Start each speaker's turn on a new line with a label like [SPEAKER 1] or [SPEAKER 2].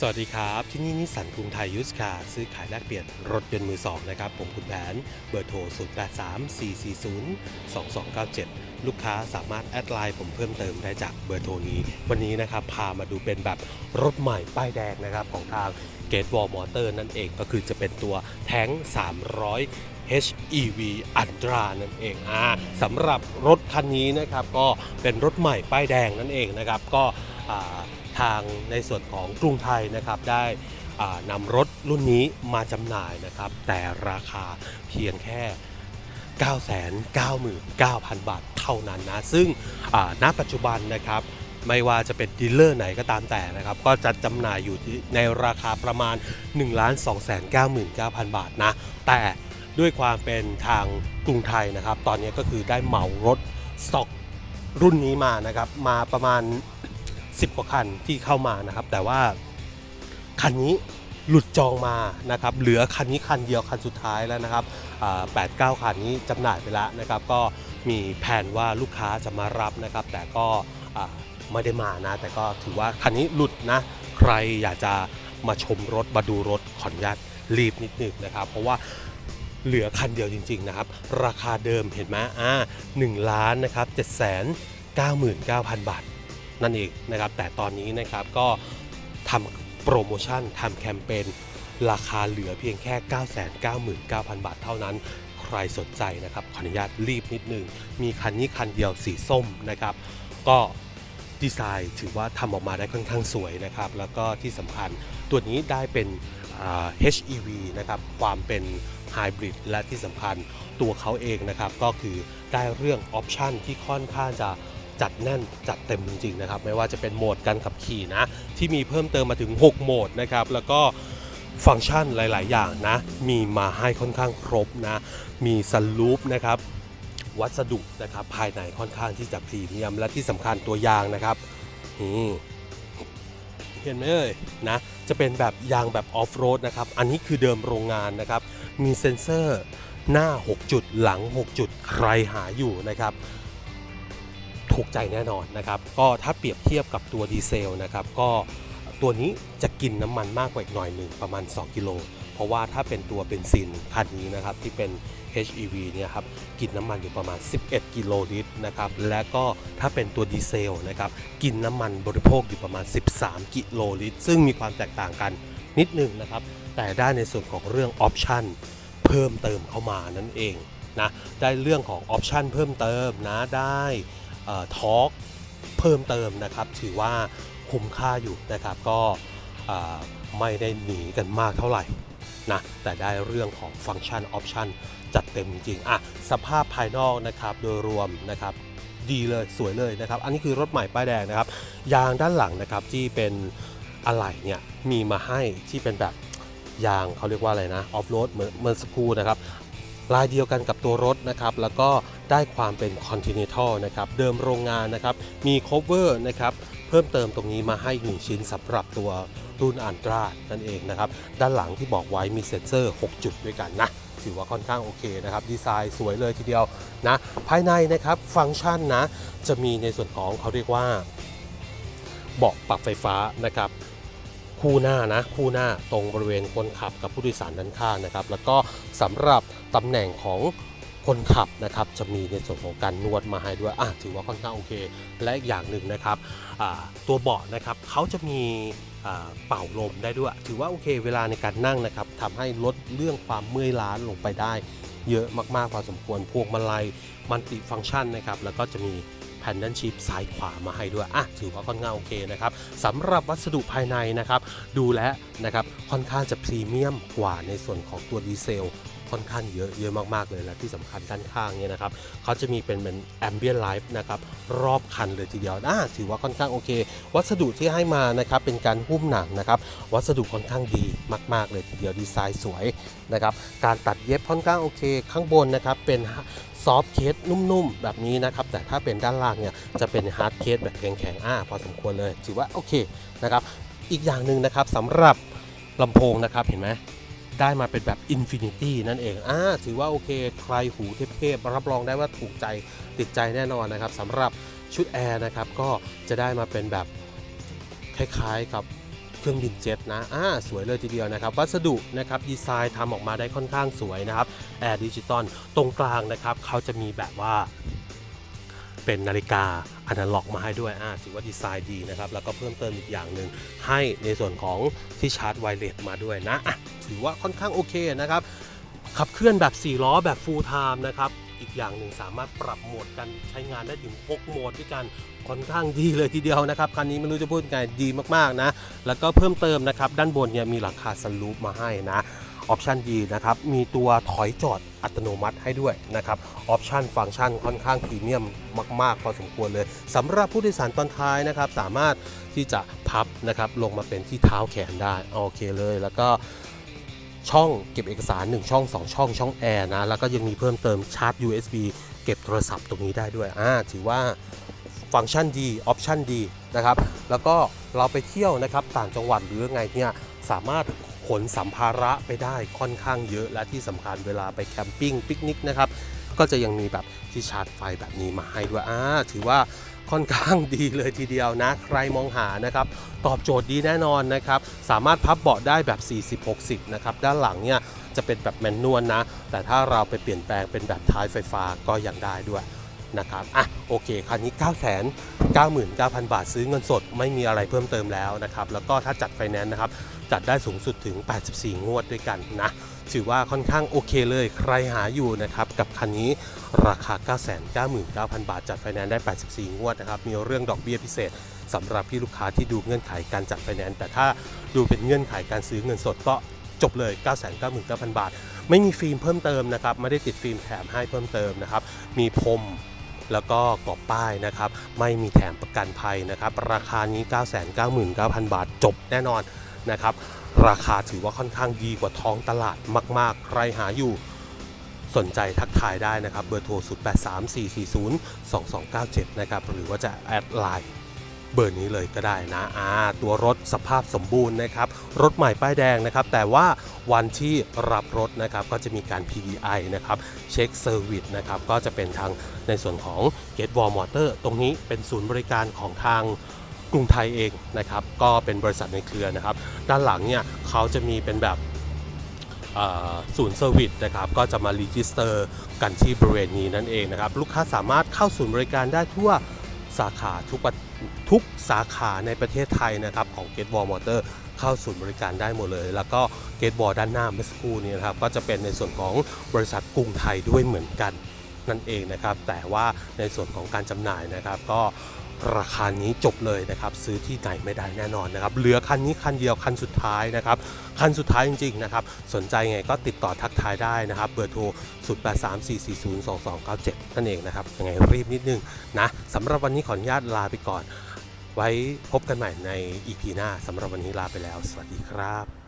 [SPEAKER 1] สวัสดีครับ ที่นี่นิสสันกรุงไทยยูสคาร์ซื้อขายแลกเปลี่ยนรถยนต์มือสองนะครับ ผมคุณแผนเบอร์โทร 0834402297 ลูกค้าสามารถแอดไลน์ผมเพิ่มเติมได้จากเบอร์โทรนี้ วันนี้นะครับ พามาดูเป็นแบบรถใหม่ป้ายแดงนะครับ ของทาง g a t e w a l l Motor นั่นเองก็คือจะเป็นตัวแท้ง 300 HEV Ultra นั่นเองอ่าสำหรับรถคันนี้นะครับ ก็เป็นรถใหม่ป้ายแดงนั่นเองนะครับ ก็อ่า ทางในส่วนของกรุงไทยนะครับได้นำรถรุ่นนี้มาจำหน่ายนะครับ แต่ราคาเพียงแค่ 999,000 บาทเท่านั้นนะ ซึ่งณปัจจุบันนะครับไม่ว่าจะเป็นดีลเลอร์ไหนก็ตามแต่นะครับ ก็จะจำหน่ายอยู่ในราคาประมาณ 1 2 9 9 0 0 0 บาทนะ แต่ด้วยความเป็นทางกรุงไทยนะครับ ตอนนี้ก็คือได้เหมารถสต็อกรุ่นนี้มานะครับ มาประมาณ 10 กว่าคันที่เข้ามานะครับ แต่ว่าคันนี้หลุดจองมานะครับ เหลือคันนี้คันเดียวคันสุดท้ายแล้วนะครับแปดเก้าคันนี้จำหน่ายไปแล้วนะครับ ก็มีแผนว่าลูกค้าจะมารับนะครับ แต่ก็ไม่ได้มานะ แต่ก็ถือว่าคันนี้หลุดนะ ใครอยากจะมาชมรถมาดูรถขออนุญาตรีบนิดนึงนะครับ เพราะว่าเหลือคันเดียวจริง ๆ นะครับ ราคาเดิมเห็นไหมอ่าหนึ่งล้านนะครับเจ็ดแสนเก้าหมื่นเก้าพันบาท นั่นเองนะครับ แต่ตอนนี้นะครับก็ทำโปรโมชั่นทำแคมเปญราคาเหลือเพียงแค่ 999,000 บาทเท่านั้น ใครสนใจนะครับ ขออนุญาตรีบนิดนึง มีคันนี้คันเดียวสีส้มนะครับ ก็ดีไซน์ถือว่าทำออกมาได้ค่อนข้างสวยนะครับ แล้วก็ที่สำคัญตัวนี้ได้เป็น HEV นะครับ ความเป็นไฮบริดและที่สำคัญตัวเขาเองนะครับ ก็คือได้เรื่องออปชันที่ค่อนข้างจะ จัดแน่นจัดเต็มจริงๆนะครับไม่ว่าจะเป็นโหมดการขับขี่นะ ที่มีเพิ่มเติมมาถึง 6 โหมดนะครับแล้วก็ฟังก์ชันหลาย ๆ อย่างนะ มีมาให้ค่อนข้างครบนะ มีซันลูปนะครับ วัสดุนะครับ ภายในค่อนข้างที่จะพรีเมียม และที่สำคัญตัวยางนะครับนี่เห็นไหมเอ่ยนะ จะเป็นแบบยางแบบออฟโรดนะครับ อันนี้คือเดิมโรงงานนะครับ มีเซ็นเซอร์หน้า 6 จุดหลัง 6 จุดใครหาอยู่นะครับ ถูกใจแน่นอนนะครับ ก็ถ้าเปรียบเทียบกับตัวดีเซลนะครับ ก็ตัวนี้จะกินน้ำมันมากกว่าอีกหน่อยหนึ่งประมาณ 2 กิโล เพราะว่าถ้าเป็นตัวเบนซินคันนี้นะครับที่เป็น HEV เนี่ยครับกินน้ำมันอยู่ประมาณ 11 กิโลลิตรนะครับและก็ถ้าเป็นตัวดีเซลนะครับกินน้ำมันบริโภคอยู่ประมาณ 13 กิโลลิตร ซึ่งมีความแตกต่างกันนิดนึงนะครับ แต่ได้ในส่วนของเรื่องออปชันเพิ่มเติมเข้ามานั่นเองนะได้เรื่องของออปชันเพิ่มเติมนะได้ ทอร์กเพิ่มเติมนะครับ ถือว่าคุ้มค่าอยู่นะครับ ก็ไม่ได้หนีกันมากเท่าไหร่นะแต่ได้เรื่องของฟังก์ชันออปชันจัดเต็มจริงๆอะสภาพภายนอกนะครับโดยรวมนะครับดีเลยสวยเลยนะครับ อันนี้คือรถใหม่ป้ายแดงนะครับ ยางด้านหลังนะครับที่เป็นอะไหล่เนี่ยมีมาให้ที่เป็นแบบยางเขาเรียกว่าอะไรนะออฟโรดเหมือนเมื่อสักครู่นะครับลายเดียวกันกับตัวรถนะครับ แล้วก็ ได้ความเป็น Continental นะครับเดิมโรงงานนะครับมี cover นะครับเพิ่มเติมตรงนี้มาให้ 1 ชิ้นสำหรับตัวรุ่นอันตรานั่นเองนะครับด้านหลังที่บอกไว้มีเซ็นเซอร์ 6 จุดด้วยกันนะถือว่าค่อนข้างโอเคนะครับดีไซน์สวยเลยทีเดียวนะภายในนะครับฟังก์ชันนะจะมีในส่วนของเขาเรียกว่าเบาะปรับไฟฟ้านะครับคู่หน้านะคู่หน้าตรงบริเวณคนขับกับผู้โดยสารด้านข้างนะครับ แล้วก็สำหรับตำแหน่งของ คนขับนะครับจะมีในส่วนของการนวดมาให้ด้วยอะถือว่าค่อนข้างโอเค และอีกอย่างหนึ่งนะครับตัวเบาะนะครับเขาจะมีเป่าลมได้ด้วย ถือว่าโอเคเวลาในการนั่งนะครับทำให้ลดเรื่องความเมื่อยล้าลงไปได้ เยอะมากๆพอสมควรพวงมาลัยมันติฟังก์ชันนะครับแล้วก็จะมีแผ่นด้านชิปซ้ายขวามาให้ด้วยอะถือว่าค่อนข้างโอเคนะครับสำหรับวัสดุภายในนะครับ ดูแลวนะครับค่อนข้างจะพรีเมียมกว่าในส่วนของตัวดีเซล ค่อนข้างเยอะเยอะมากๆเลยและที่สำคัญด้านข้างเนี่ยนะครับเขาจะมีเป็นเป็นแอมเบียนไลฟ์นะครับรอบคันเลยทีเดียวอะถือว่าค่อนข้างโอเค วัสดุที่ให้มานะครับเป็นการหุ้มหนังนะครับวัสดุค่อนข้างดีมาก ๆ เลยทีเดียวดีไซน์สวยนะครับการตัดเย็บค่อนข้างโอเค ข้างบนนะครับเป็นซอฟเคสนุ่มๆ แบบนี้นะครับ แต่ถ้าเป็นด้านล่างเนี่ย จะเป็นฮาร์ดเคสแบบแข็งๆ อ่า พอสมควรเลย ถือว่าโอเคนะครับ อีกอย่างหนึ่งนะครับสำหรับลำโพงนะครับ เห็นไหม ได้มาเป็นแบบ Infinity นั่นเองอ่าถือว่าโอเค ใครหูเทพๆรับรองได้ว่าถูกใจติดใจแน่นอนนะครับสำหรับชุดแอร์นะครับก็จะได้มาเป็นแบบคล้ายๆกับเครื่องบินเจ็ตนะอ่าสวยเลยทีเดียวนะครับ วัสดุนะครับดีไซน์ทำออกมาได้ค่อนข้างสวยนะครับแอร์ดิจิตอลตรงกลางนะครับเขาจะมีแบบว่า เป็นนาฬิกาอนาล็อกมาให้ด้วยอ่าถือว่าดีไซน์ดีนะครับ แล้วก็เพิ่มเติมอีกอย่างหนึ่งให้ในส่วนของที่ชาร์จไวเลสมาด้วยนะอะถือว่าค่อนข้างโอเคนะครับ ขับเคลื่อนแบบ 4 ล้อแบบ full time นะครับ อีกอย่างหนึ่งสามารถปรับโหมดกันใช้งานได้ถึง 6 โหมดด้วยกันค่อนข้างดีเลยทีเดียวนะครับคันนี้ไม่รู้จะพูดไงดีมากๆนะ แล้วก็เพิ่มเติมนะครับ ด้านบนเนี่ยมีหลังคาซันรูฟมาให้นะ ออปชันดีนะครับมีตัวถอยจอดอัตโนมัติให้ด้วยนะครับออปชันฟังก์ชันค่อนข้างพรีเมียมมาก ๆ พอสมควรเลยสำหรับผู้โดยสารตอนท้ายนะครับสามารถที่จะพับนะครับลงมาเป็นที่เท้าแขนได้โอเคเลย แล้วก็ช่องเก็บเอกสาร 1 ช่อง 2 ช่องช่องแอร์นะแล้วก็ยังมีเพิ่มเติมชาร์จ USB เก็บโทรศัพท์ตรงนี้ได้ด้วยอ่าถือว่าฟังก์ชันดีออปชันดีนะครับแล้วก็เราไปเที่ยวนะครับต่างจังหวัดหรือไงเนี่ยสามารถ ขนสัมภาระไปได้ค่อนข้างเยอะและที่สำคัญเวลาไปแคมปิ้งปิกนิกนะครับก็จะยังมีแบบที่ชาร์จไฟแบบนี้มาให้ด้วยอ่าถือว่าค่อนข้างดีเลยทีเดียวนะ ใครมองหานะครับ ตอบโจทย์ดีแน่นอนนะครับ สามารถพับเบาะได้แบบ 40-60 นะครับ ด้านหลังเนี่ยจะเป็นแบบแมนนวลนะ แต่ถ้าเราไปเปลี่ยนแปลงเป็นแบบท้ายไฟฟ้าก็ยังได้ด้วย นะครับอะโอเคคันนี้ 9 9 9 9 0 0 0 บาทซื้อเงินสดไม่มีอะไรเพิ่มเติมแล้วนะครับแล้วก็ถ้าจัดไฟแนนซ์นะครับจัดได้สูงสุดถึง 84 งวดด้วยกันนะถือว่าค่อนข้างโอเคเลยใครหาอยู่นะครับกับคันนี้ราคา 999,000 บาท จัดไฟแนนซ์ได้ 84 งวดนะครับมีเรื่องดอกเบี้ยพิเศษสำหรับพี่ลูกค้าที่ดูเงื่อนไขการจัดไฟแนนซ์แต่ถ้าดูเป็นเงื่อนไขการซื้อเงินสดก็จบเลย 999,000 บาท ไม่มีฟิล์มเพิ่มเติมนะครับ ไม่ได้ติดฟิล์มแถมให้เพิ่มเติมนะครับ มีพรม แล้วก็กรอบป้ายนะครับ ไม่มีแถมประกันภัยนะครับ ราคานี้ 999,000 บาทจบแน่นอนนะครับ ราคาถือว่าค่อนข้างดีกว่าท้องตลาดมาก ๆ ใครหาอยู่สนใจทักทายได้นะครับ เบอร์โทร 0834402297 นะครับ หรือว่าจะแอดไลน์เบอร์นี้เลยก็ได้นะอ่าตัวรถสภาพสมบูรณ์นะครับ รถใหม่ป้ายแดงนะครับ แต่ว่า วันที่รับรถนะครับก็จะมีการ PDI นะครับเช็คเซอร์วิสนะครับก็จะเป็นทางในส่วนของ Gate Wall Motor ตรงนี้เป็นศูนย์บริการของทางกรุงไทยเองนะครับก็เป็นบริษัทในเครือนะครับ ด้านหลังเนี่ยเขาจะมีเป็นแบบศูนย์เซอร์วิสนะครับก็จะมารีจิสเตอร์กันที่บริเวณนี้นั่นเองนะครับลูกค้าสามารถเข้าศูนย์บริการได้ทั่วสาขาทุกทุกสาขาในประเทศไทยนะครับของ Gate Wall Motor เข้าศูนย์บริการได้หมดเลย แล้วก็เกตบอลด้านหน้าเมื่อสักครู่นี้นะครับก็จะเป็นในส่วนของบริษัทกรุงไทยด้วยเหมือนกันนั่นเองนะครับ แต่ว่าในส่วนของการจำหน่ายนะครับ ก็ราคานี้จบเลยนะครับ ซื้อที่ไหนไม่ได้แน่นอนนะครับ เหลือคันนี้คันเดียวคันสุดท้ายนะครับ คันสุดท้ายจริงๆนะครับ สนใจไงก็ติดต่อทักทายได้นะครับ เบอร์โทร 0834402297 นั่นเองนะครับยังไงรีบนิดนึงนะสำหรับวันนี้ขออนุญาตลาไปก่อน ไว้พบกันใหม่ใน EP หน้าสำหรับวันนี้ลาไปแล้ว สวัสดีครับ